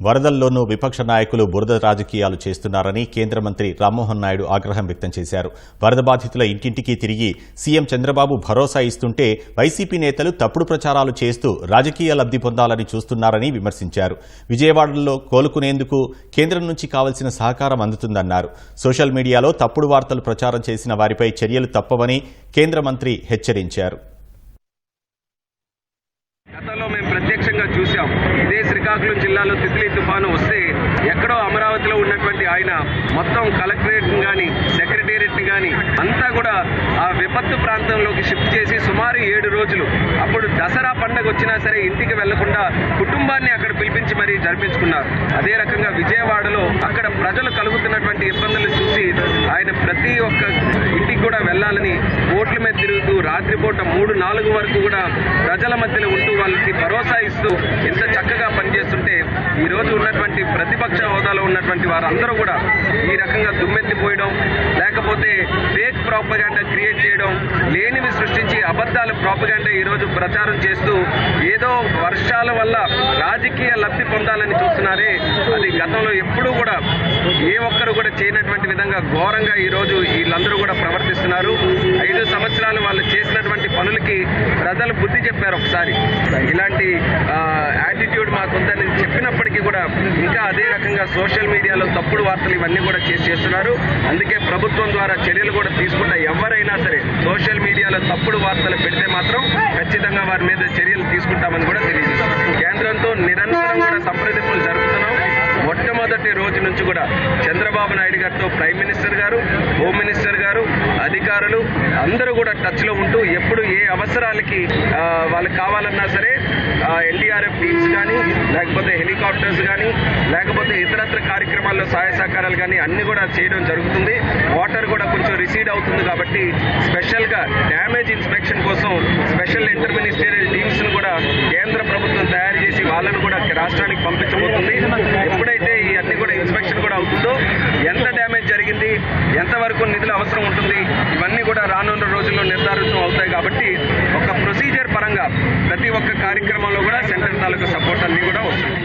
వరదల్లోనూ విపక్ష నాయకులు బురద రాజకీయాలు చేస్తున్నారని కేంద్ర మంత్రి రామ్మోహన్ నాయుడు ఆగ్రహం వ్యక్తం చేశారు. వరద బాధితుల ఇంటింటికి తిరిగి సీఎం చంద్రబాబు భరోసా ఇస్తుంటే వైసీపీ నేతలు తప్పుడు ప్రచారాలు చేస్తూ రాజకీయ లబ్ధి పొందాలని చూస్తున్నారని విమర్శించారు. విజయవాడలో కోలుకునేందుకు కేంద్రం నుంచి కావలసిన సహకారం అందుతుందన్నారు. సోషల్ మీడియాలో తప్పుడు వార్తలు ప్రచారం చేసిన వారిపై చర్యలు తప్పవని కేంద్ర మంత్రి హెచ్చరించారు గతంలో మేము ప్రత్యక్షంగా చూసాం ఇదే శ్రీకాకుళం జిల్లాలో తిత్లీ తుఫాను వస్తే ఎక్కడో అమరావతిలో ఉన్నటువంటి ఆయన మొత్తం కలెక్టరేట్ కానీ సెక్రటేరియట్ కానీ అంతా కూడా ఆ విపత్తు ప్రాంతంలోకి షిఫ్ట్ చేసి సుమారు ఏడు రోజులు అప్పుడు దసరా పండగ వచ్చినా సరే ఇంటికి వెళ్ళకుండా కుటుంబాన్ని అక్కడ పిలిపించి మరీ జరిపించుకున్నారు. అదే రకంగా విజయవాడలో అక్కడ ప్రజలు కలుగుతున్నటువంటి ఇబ్బందులు చూసి ఆయన ప్రతి ఒక్క ఇంటికి కూడా వెళ్ళాలని రోడ్ల మీద తిరుగుతూ రాత్రిపూట మూడు నాలుగు వరకు కూడా ప్రజల మధ్యలో ఉంటూ వాళ్ళకి భరోసా ఇస్తూ ఎంత చక్కగా పనిచేస్తుంటే ఈ రోజు ఉన్నటువంటి ప్రతిపక్ష హోదాలో ఉన్నటువంటి వారందరూ కూడా ఈ రకంగా దుమ్మెత్తిపోయడం లేకపోతే ఫేక్ ప్రాపగాండా క్రియేట్ చేయడం లేనివి సృష్టించి అబద్దాలు ప్రాపగాండా ఈ రోజు ప్రచారం చేస్తూ ఏదో వర్షాల వల్ల రాజకీయ లబ్ధి పొందాలని చూస్తున్నారే. అది గతంలో ఎప్పుడూ కూడా ఏ ఒక్కరు కూడా చేయనటువంటి విధంగా ఘోరంగా ఈ రోజు వీళ్ళందరూ కూడా చేస్తున్నారు. ఐదు సంవత్సరాలు వాళ్ళు చేసినటువంటి పనులకి ప్రజలు బుద్ధి చెప్పారు ఒకసారి. ఇలాంటి యాటిట్యూడ్ మాకుందని చెప్పినప్పటికీ కూడా ఇంకా అదే రకంగా సోషల్ మీడియాలో తప్పుడు వార్తలు ఇవన్నీ కూడా చేసి చేస్తున్నారు. అందుకే ప్రభుత్వం ద్వారా చర్యలు కూడా తీసుకుంటా ఎవరైనా సరే సోషల్ మీడియాలో తప్పుడు వార్తలు పెడితే మాత్రం ఖచ్చితంగా వారి మీద చర్యలు తీసుకుంటామని కూడా తెలియజేస్తాం కేంద్రంతో నిరంతరం కూడా సంప్రదింపులు జరుపుతున్నాం. మొట్టమొదటి రోజు నుంచి కూడా చంద్రబాబు నాయుడు గారితో prime minister garu home minister garu అధికారులు అందరూ కూడా టచ్లో ఉంటూ ఎప్పుడు ఏ అవసరాలకి వాళ్ళకి కావాలన్నా సరే ఎన్డీఆర్ఎఫ్ టీమ్స్ కానీ లేకపోతే హెలికాప్టర్స్ కానీ లేకపోతే ఇతరత్ర కార్యక్రమాల్లో సహాయ సహకారాలు కానీ అన్ని కూడా చేయడం జరుగుతుంది. వాటర్ కూడా కొంచెం రిసీడ్ అవుతుంది కాబట్టి స్పెషల్గా డ్యామేజ్ ఇన్స్పెక్షన్ కోసం స్పెషల్ ఇంటర్ మినిస్టరియల్ టీమ్స్ను కూడా కేంద్ర ప్రభుత్వం తయారు చేసి వాళ్ళను కూడా రాష్ట్రానికి పంపించబోతుంది. ఎప్పుడైతే ఈ అన్ని కూడా ఇన్స్పెక్షన్ కూడా అవుతుందో ఎంత డ్యామేజ్ జరిగింది. ఎంతవరకు నిధులు అవసరం ఉంటుంది? ఇవన్నీ కూడా రానున్న రోజుల్లో నిర్ధారితం అవుతాయి కాబట్టి ఒక ప్రొసీజర్ పరంగా ప్రతి ఒక్క కార్యక్రమంలో కూడా సెంటర్ తాలూకా సపోర్ట్ అన్నీ కూడా వస్తుంది